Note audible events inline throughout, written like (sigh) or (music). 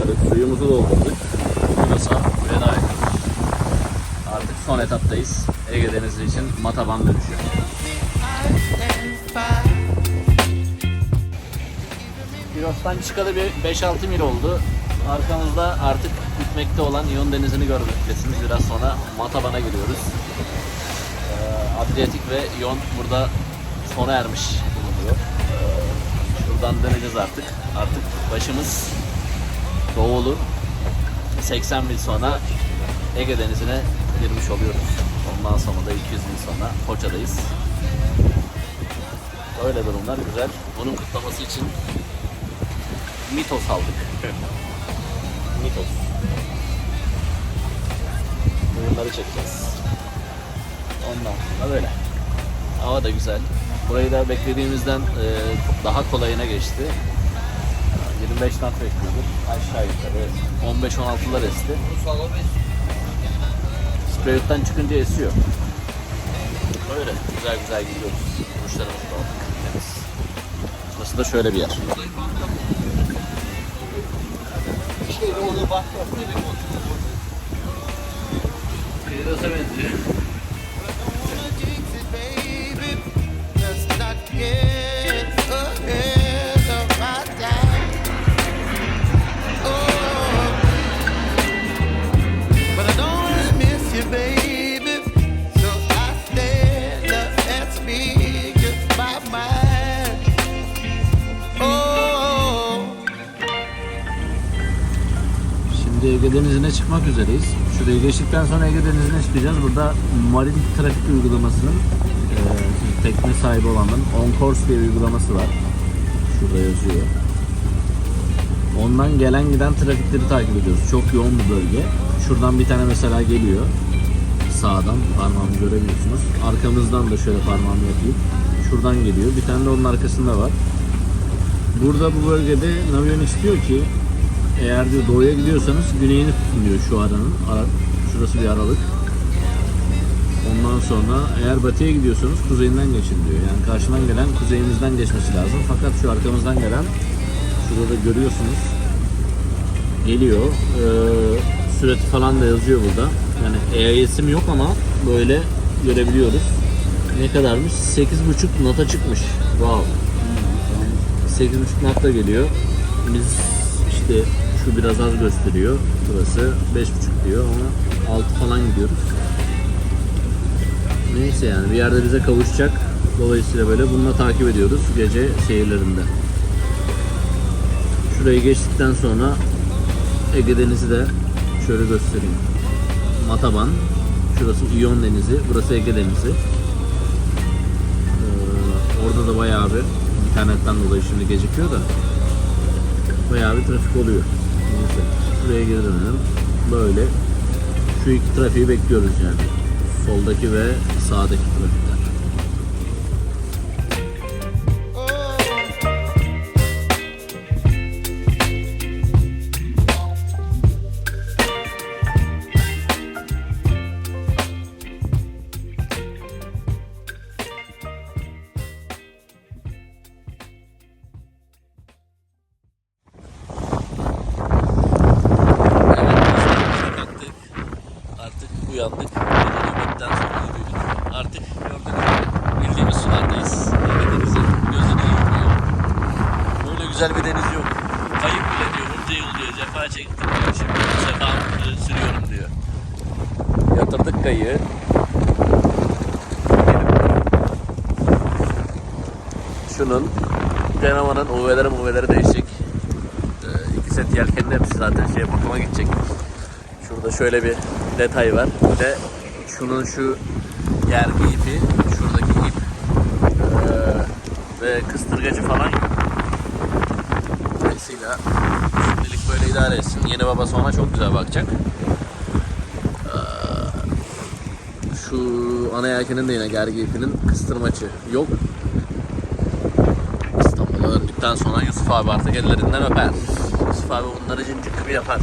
yıkadık, suyumuzu doldurduk. Burası veda. Artık son etaptayız. Ege Denizi için Mataban dönüşü. Piros'tan çıkalı bir 5-6 mil oldu. Arkamızda artık bitmekte olan İyon Denizi'ni görmektesiniz. Biraz sonra Mataban'a giriyoruz. Ee, Adriyatik ve İyon burada sona ermiş bulunuyor. Ee, Şuradan döneceğiz artık. Artık başımız doğulu. 80 mil sonra Ege Denizi'ne girmiş oluyoruz. Ondan sonra da 200 mil sonra Foça'dayız. Öyle durumlar güzel. Bunun kutlaması için Mitos aldık. (laughs) Mitos. Bunları çekeceğiz. Ondan sonra böyle. Hava da güzel. Burayı da beklediğimizden e, daha kolayına geçti. 25 knot bekliyorduk. Aşağı yukarı 15-16'lar esti. Sprayut'tan çıkınca esiyor. Böyle güzel güzel gidiyoruz. Kuşlarımız da. Temiz. Burası da şöyle bir yer. Piros'a benziyor. Denizi'ne çıkmak üzereyiz. Şurayı geçtikten sonra Ege Denizi'ne çıkacağız. Burada marin trafik uygulamasının e, tekne sahibi olanların On Course diye bir uygulaması var. Şurada yazıyor. Ondan gelen giden trafikleri takip ediyoruz. Çok yoğun bir bölge. Şuradan bir tane mesela geliyor. Sağdan parmağımı görebiliyorsunuz. Arkamızdan da şöyle parmağımı yapayım. Şuradan geliyor. Bir tane de onun arkasında var. Burada bu bölgede Navionics diyor ki eğer diyor doğuya gidiyorsanız güneyini tutun diyor şu aranın. Ara, şurası bir aralık. Ondan sonra eğer batıya gidiyorsanız kuzeyinden geçin diyor. Yani karşıdan gelen kuzeyimizden geçmesi lazım. Fakat şu arkamızdan gelen şurada da görüyorsunuz geliyor. Ee, sürati falan da yazıyor burada. Yani EAS'im yok ama böyle görebiliyoruz. Ne kadarmış? 8.5 nota çıkmış. Wow. 8.5 nakla geliyor. Biz işte şu biraz az gösteriyor. Burası 5.5 diyor ama 6 falan gidiyoruz. Neyse yani bir yerde bize kavuşacak. Dolayısıyla böyle bununla takip ediyoruz gece seyirlerinde. Şurayı geçtikten sonra Ege Denizi de şöyle göstereyim. Mataban, şurası İyon Denizi, burası Ege Denizi. Ee, orada da bayağı bir internetten dolayı şimdi gecikiyor da bayağı bir trafik oluyor. Şuraya geri dönelim. Böyle şu iki trafiği bekliyoruz yani. Soldaki ve sağdaki trafikler. Uyandık. Yemekten sonra yürüdük. Artık gördüğünüz bildiğimiz sulardayız. Ege Denizi gözünü yıkıyor. Böyle güzel bir deniz yok. Kayıp bile diyor. Bunca yıl diyor. Cefa çektim diyor. Şimdi sefamı sürüyorum diyor. Yatırdık kayığı. Şunun Cenavan'ın UV'leri UV'leri değişik. Ee, iki set yelkenli hepsi zaten şey bakıma gidecek. Şurada şöyle bir detay var. Bir de şunun şu gergi ipi, şuradaki ip ee, ve kıstırgacı falan yok. Dolayısıyla şimdilik böyle idare etsin. Yeni babası ona çok güzel bakacak. Ee, şu ana yelkenin de yine gergi ipinin kıstırmacı yok. İstanbul'a döndükten sonra Yusuf abi artık ellerinden öper. Yusuf abi bunları cincik gibi yapar.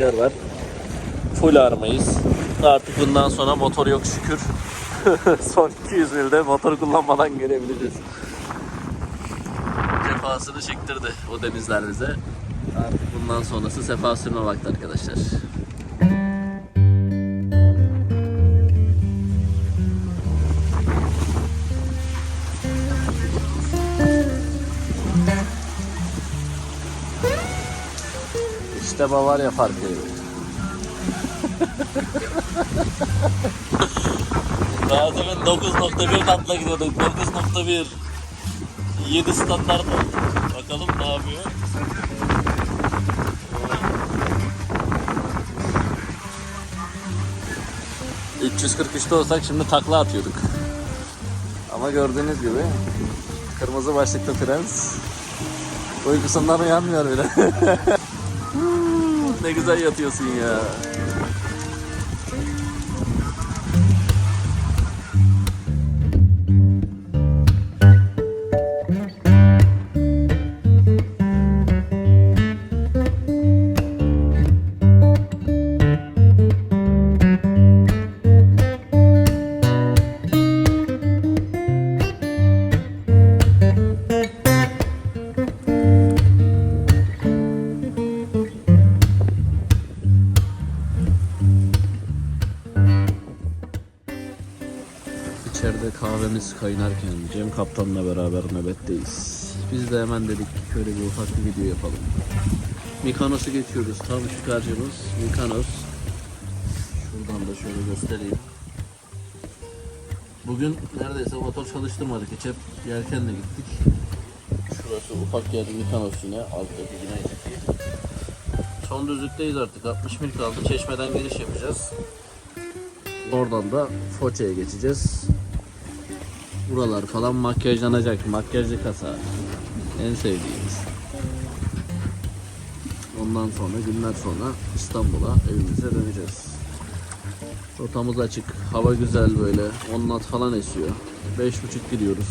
rüzgar var. Full armayız. Artık bundan sonra motor yok şükür. (laughs) Son 200 milde motor kullanmadan gelebileceğiz. Sefasını çektirdi o denizler bize. Artık bundan sonrası sefa sürme vakti arkadaşlar. İşte Bavarya farkı. Daha demin 9.1 katla gidiyorduk. 9.1. 7 standart oldu. Bakalım ne yapıyor. ...343'te olsak şimdi takla atıyorduk. Ama gördüğünüz gibi... ...kırmızı başlıklı prens... ...uykusundan uyanmıyor bile. (laughs) ne güzel yatıyorsun ya. Kaynarken Cem Kaptan'la beraber nöbetteyiz. Biz de hemen dedik ki şöyle bir ufak bir video yapalım. Mikanos'u geçiyoruz. Tam çıkarcımız Mikanos. Şuradan da şöyle göstereyim. Bugün neredeyse motor çalıştırmadık. Hiç hep yelkenle gittik. Şurası ufak yer Mikanos yine. Alttaki United. Son düzlükteyiz artık. 60 mil kaldı. Çeşmeden giriş yapacağız. Oradan da Foça'ya geçeceğiz. Buralar falan makyajlanacak. Makyajlı kasa. En sevdiğimiz. Ondan sonra günler sonra İstanbul'a evimize döneceğiz. Rotamız açık. Hava güzel böyle. 10 knot falan esiyor. 5.5 gidiyoruz.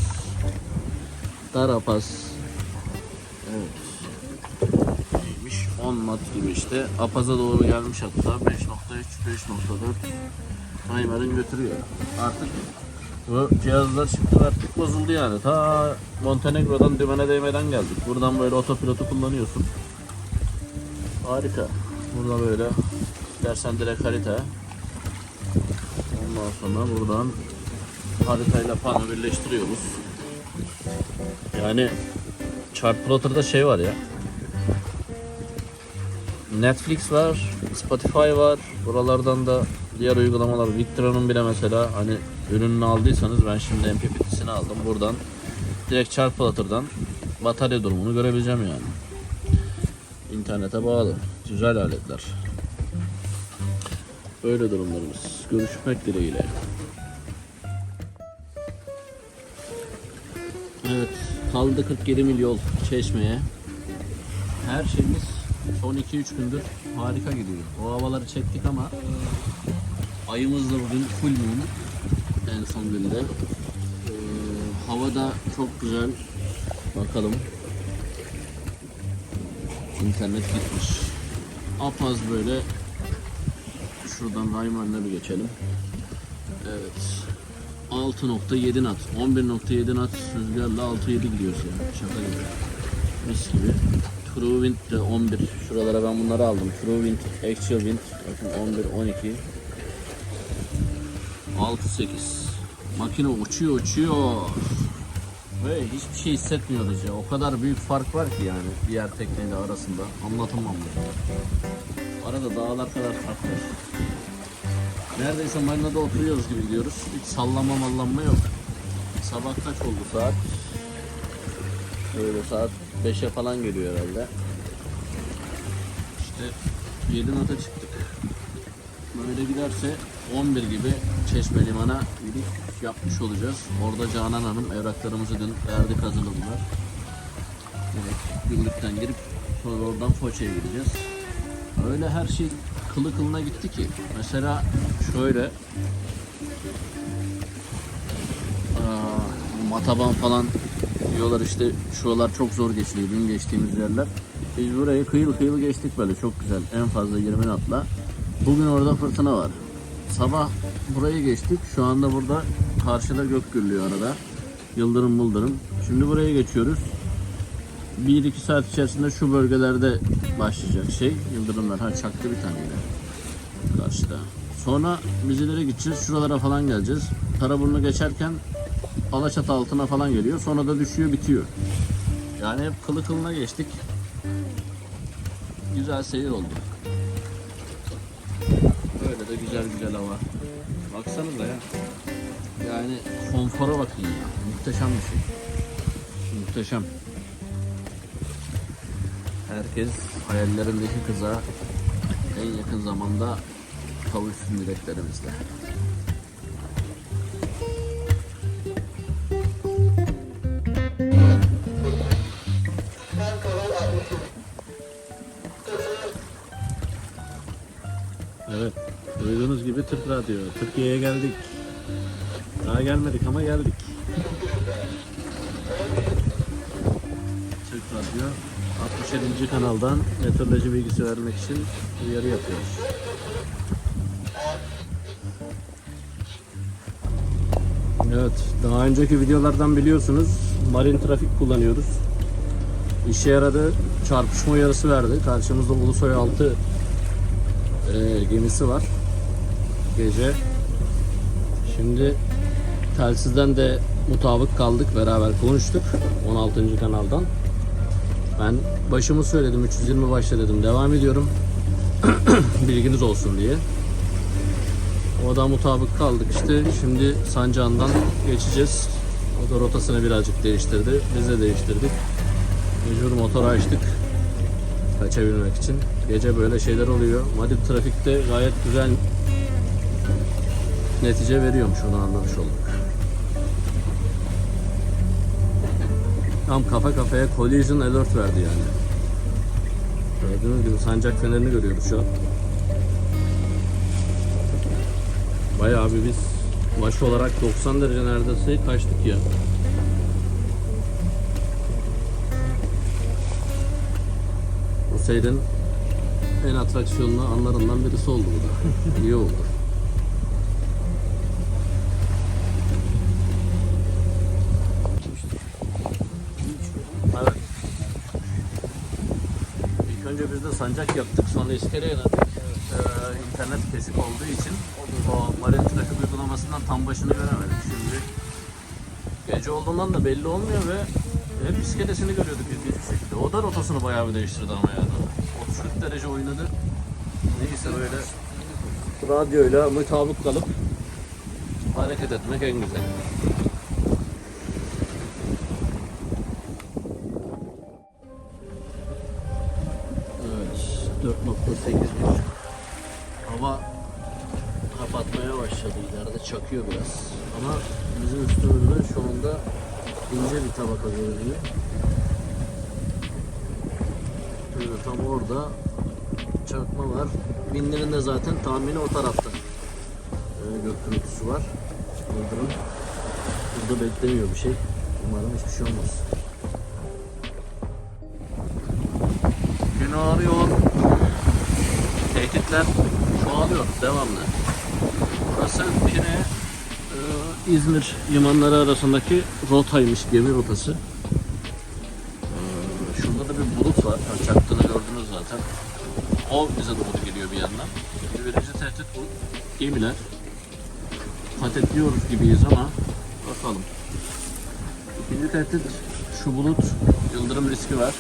Darapaz. Evet. Neymiş? 10 knot gibi işte. Apaz'a doğru gelmiş hatta. 5.3, 5.4 Timer'ın götürüyor. Artık bu cihazlar çıktı artık bozuldu yani. Ta Montenegro'dan dümene değmeden geldik. Buradan böyle otopilotu kullanıyorsun. Harika. Burada böyle dersen direkt harita. Ondan sonra buradan haritayla pano birleştiriyoruz. Yani Chart Plotter'da şey var ya. Netflix var, Spotify var. Buralardan da diğer uygulamalar. Victro'nun bile mesela hani ürününü aldıysanız ben şimdi MPPT'sini aldım. Buradan direkt Chart Plotter'dan batarya durumunu görebileceğim yani. İnternete bağlı. Güzel aletler. Böyle durumlarımız. Görüşmek dileğiyle. Evet. Kaldı 47 mil yol Çeşme'ye. Her şeyimiz son 2-3 gündür harika gidiyor. O havaları çektik ama ayımız da bugün full moon en son günde. Ee, hava da çok güzel. Bakalım. İnternet gitmiş. Apaz böyle şuradan Rayman'la bir geçelim. Evet. 6.7 knot. 11.7 knot rüzgarla 6.7 gidiyoruz ya. Şaka gibi. Mis gibi. True Wind de 11. Şuralara ben bunları aldım. True Wind, Actual Wind. Bakın 11, 12. 6, 8. Makine uçuyor uçuyor. Ve hiçbir şey hissetmiyoruz ya. O kadar büyük fark var ki yani diğer tekneyle arasında. Anlatamam ya. Arada dağlar kadar fark var. Neredeyse marinada oturuyoruz gibi gidiyoruz. Hiç sallama mallanma yok. Sabah kaç oldu saat? Böyle saat 5'e falan geliyor herhalde. İşte 7 nota çıktık. Böyle giderse 11 gibi Çeşme Liman'a gidip yapmış olacağız. Orada Canan Hanım evraklarımızı dün verdik hazırladılar. Direkt gümrükten girip sonra oradan Foça'ya gideceğiz. Öyle her şey kılı kılına gitti ki. Mesela şöyle Aa, mataban falan diyorlar işte şuralar çok zor geçiliyor dün geçtiğimiz yerler. Biz burayı kıyıl kıyıl geçtik böyle çok güzel en fazla 20 atla. Bugün orada fırtına var. Sabah burayı geçtik şu anda burada karşıda gök gürlüyor arada. Yıldırım mıldırım. Şimdi buraya geçiyoruz. 1-2 saat içerisinde şu bölgelerde başlayacak şey. Yıldırımlar. Ha çaktı bir tane yine. Karşıda. Sonra biz ileri gideceğiz. Şuralara falan geleceğiz. Karaburnu geçerken Alaçatı altına falan geliyor. Sonra da düşüyor bitiyor. Yani hep kılı kılına geçtik. Güzel seyir oldu. Böyle de güzel güzel hava. Baksanıza ya. Yani konfora bakın ya. Muhteşem bir şey. Muhteşem. Herkes hayallerindeki kıza en yakın zamanda kavuşsun dileklerimizle. Evet, duyduğunuz gibi Türk Radyo. Türkiye'ye geldik. Daha gelmedik ama geldik. Türk Radyo 67. kanaldan meteoroloji bilgisi vermek için uyarı yapıyoruz. Evet, daha önceki videolardan biliyorsunuz marin trafik kullanıyoruz. İşe yaradı, çarpışma uyarısı verdi. Karşımızda Ulusoy 6 e, gemisi var. Gece. Şimdi telsizden de mutabık kaldık, beraber konuştuk 16. kanaldan. Ben başımı söyledim, 320 başla dedim, devam ediyorum. (clears throat) Bilginiz olsun diye. O da mutabık kaldık işte. Şimdi Sancağı'ndan geçeceğiz. O da rotasını birazcık değiştirdi. Biz de değiştirdik. Mecbur motoru açtık. Kaçabilmek için. Gece böyle şeyler oluyor. Madrid trafikte gayet güzel netice veriyormuş onu anlamış olduk. Tam kafa kafaya collision alert verdi yani. Gördüğünüz gibi sancak fenerini görüyoruz şu an. Bayağı bir biz baş olarak 90 derece neredeyse kaçtık ya. Bu seyrin en atraksiyonlu anlarından birisi oldu bu da. (laughs) İyi oldu. Evet. İlk önce biz de sancak yaptık, sonra iskeleye indik. Ee, internet kesik olduğu için o marin trafik uygulamasından tam başını göremedik. Şimdi gece olduğundan da belli olmuyor ve hep iskelesini görüyorduk ilginç bir şekilde. O da rotasını bayağı bir değiştirdi ama yani. 30 derece oynadı. Neyse böyle radyoyla mutabık kalıp hareket etmek en güzel. Evet, 4.8 bir hava kapatmaya başladı. İleride çakıyor biraz. Ama bizim üstümüzde şu anda ince bir tabaka görünüyor. Evet, tam orada çakma var. Binlerin de zaten tahmini o tarafta. Ee, gök gürültüsü var. Yıldırım. Burada beklemiyor bir şey. Umarım hiçbir şey olmaz. Gün ağrıyor. Tehditler çoğalıyor devamlı. Burası yine e, İzmir limanları arasındaki rotaymış, gemi rotası. E, şurada da bir bulut var. Ha, Çaktığını gördünüz zaten. O bize doğru geliyor bir yandan. Birinci tehdit bu. Gemiler. Patetliyoruz gibiyiz ama bakalım. İkinci tehdit şu bulut. Yıldırım riski var.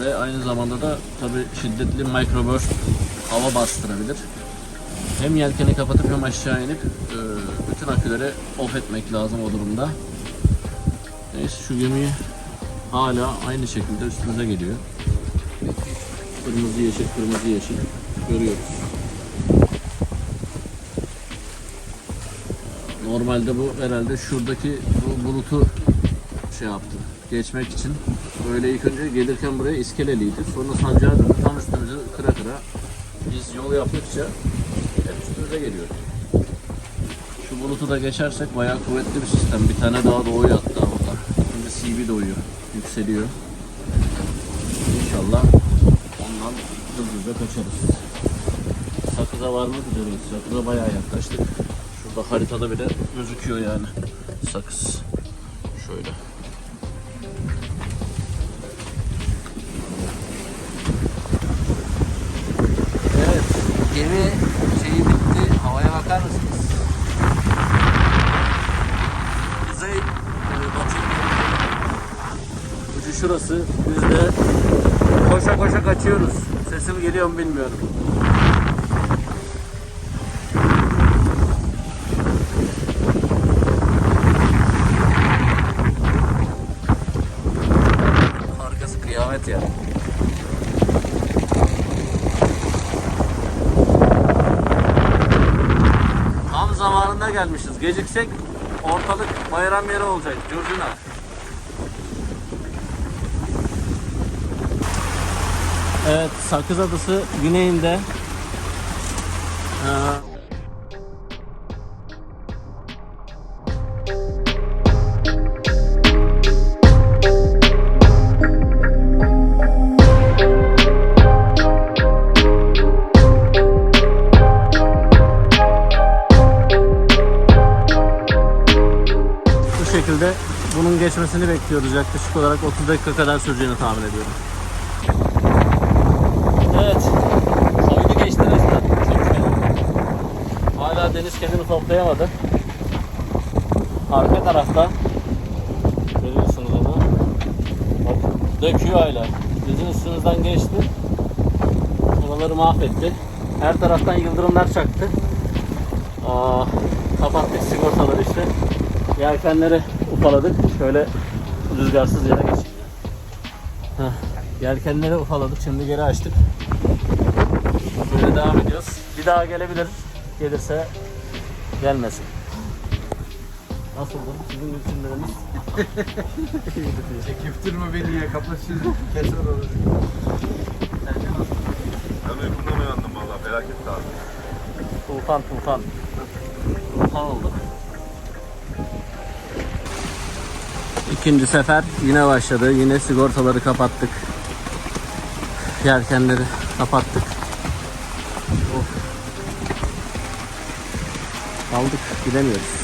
ve aynı zamanda da tabi şiddetli microburst hava bastırabilir. Hem yelkeni kapatıp hem aşağı inip e, bütün aküleri off etmek lazım o durumda. Neyse şu gemi hala aynı şekilde üstümüze geliyor. Kırmızı yeşil kırmızı yeşil görüyoruz. Normalde bu herhalde şuradaki bu bulutu şey yaptı. Geçmek için böyle ilk önce gelirken buraya iskeleliydi. Sonra sancağa döndü. Tam üstümüzü kıra kıra. Biz yol yaptıkça hep üstümüze geliyor. Şu bulutu da geçersek bayağı kuvvetli bir sistem. Bir tane daha doğuyor hatta orada. Şimdi CB doğuyor yükseliyor. İnşallah ondan hızlıca kaçarız. Sakıza varmak üzereyiz. Sakıza bayağı yaklaştık. Şurada haritada bile gözüküyor yani sakız. Şöyle. Evet. Gemi şurası. Biz de koşa koşa kaçıyoruz. Sesim geliyor mu bilmiyorum. Arkası kıyamet ya. Tam zamanında gelmişiz. Geciksek ortalık bayram yeri olacak. Curcuna. Evet, Sakız Adası güneyinde. Ee, şekilde bunun geçmesini bekliyoruz. Yaklaşık olarak 30 dakika kadar süreceğini tahmin ediyorum. Evet. Soydu geçti resmen. Çok fena. Hala deniz kendini toplayamadı. Arka tarafta görüyorsunuz onu. Bak döküyor hala. Bizim üstümüzden geçti. Oraları mahvetti. Her taraftan yıldırımlar çaktı. Aa, kapattık sigortaları işte. Yelkenleri ufaladık. Şöyle rüzgarsız yere. Heh, yelkenleri ufaladık. Şimdi geri açtık. Böyle devam ediyoruz. Bir daha gelebilir. Gelirse gelmesin. Nasıldı? Sizin düşünceleriniz? Çekiftirme beni ya kapat şunu. Keser olur. Ben uykumdan uyandım valla felaket abi. Tufan tufan. Tufan olduk. İkinci sefer yine başladı. Yine sigortaları kapattık. Yelkenleri kapattık. Of. Aldık. Gidemiyoruz.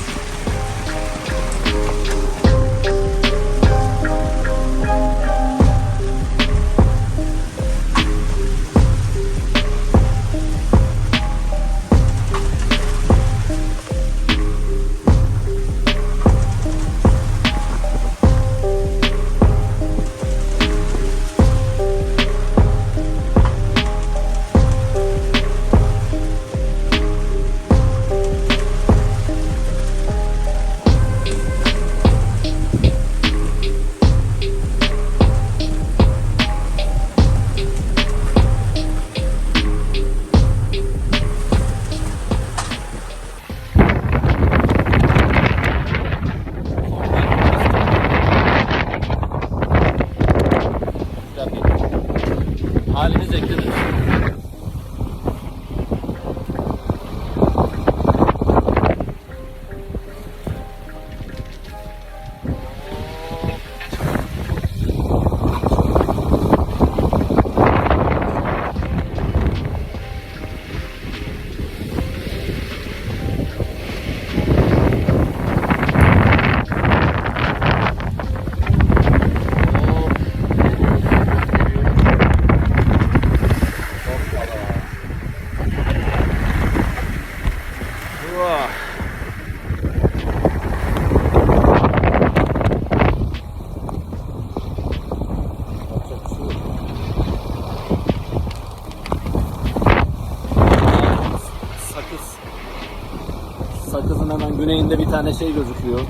Güneyinde bir tane şey gözüküyor.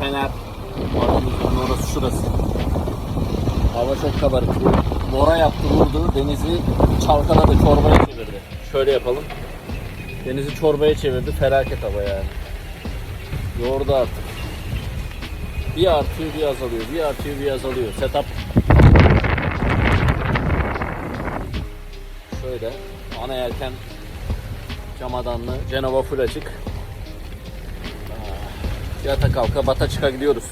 Fener. Onun orası şurası. Hava çok kabarık. Mora yaptı vurdu. Denizi çalkaladı. Çorbaya çevirdi. Şöyle yapalım. Denizi çorbaya çevirdi. Felaket hava yani. Yordu artık. Bir artıyor bir azalıyor. Bir artıyor bir azalıyor. Setup şöyle. Ana yelken Camadanlı, Cenova full açık. Yata kalka bata çıka gidiyoruz.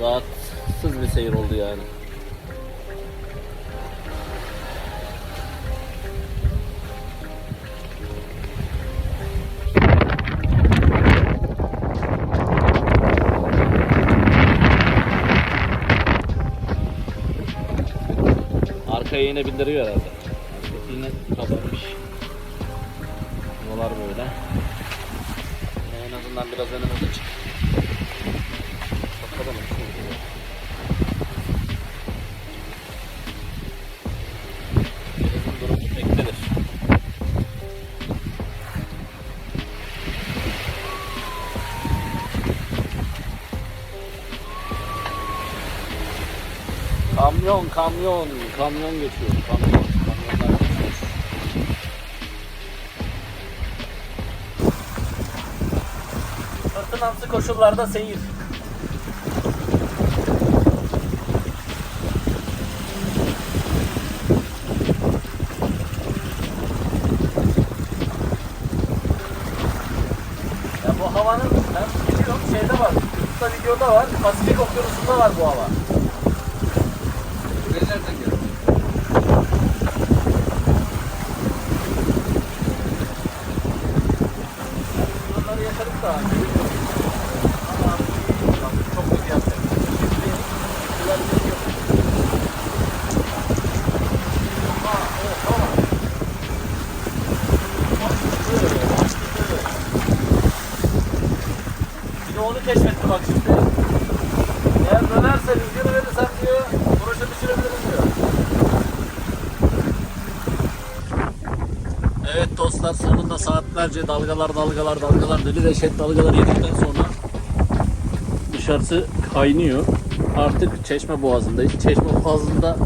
Rahatsız bir seyir oldu yani. Arkaya yine bindiriyor herhalde. Azından biraz önümüze çık. Bakalım. Denizin durumu beklenir. Kamyon, kamyon, kamyon geçiyor. Kamyon, Fırtınamsı koşullarda seyir. Ya bu havanın ben biliyorum şeyde var. YouTube'da videoda var. Pasifik Okyanusu'nda var bu hava. Nerelerden geldi? Bunları yaşadık da. Ama çok kötü yaptık. Şimdi güzel bir şey yok. Oha, oha. Bir de onu keşfettim bak şimdi. Eğer dönerse videonu verirsem diyor, broşa düşürebilirim diyor. Evet dostlar sonunda saatlerce dalgalar dalgalar dalgalar deli dehşet dalgalar yedikten sonra dışarısı kaynıyor. Artık Çeşme Boğazı'ndayız. Çeşme Boğazı'nda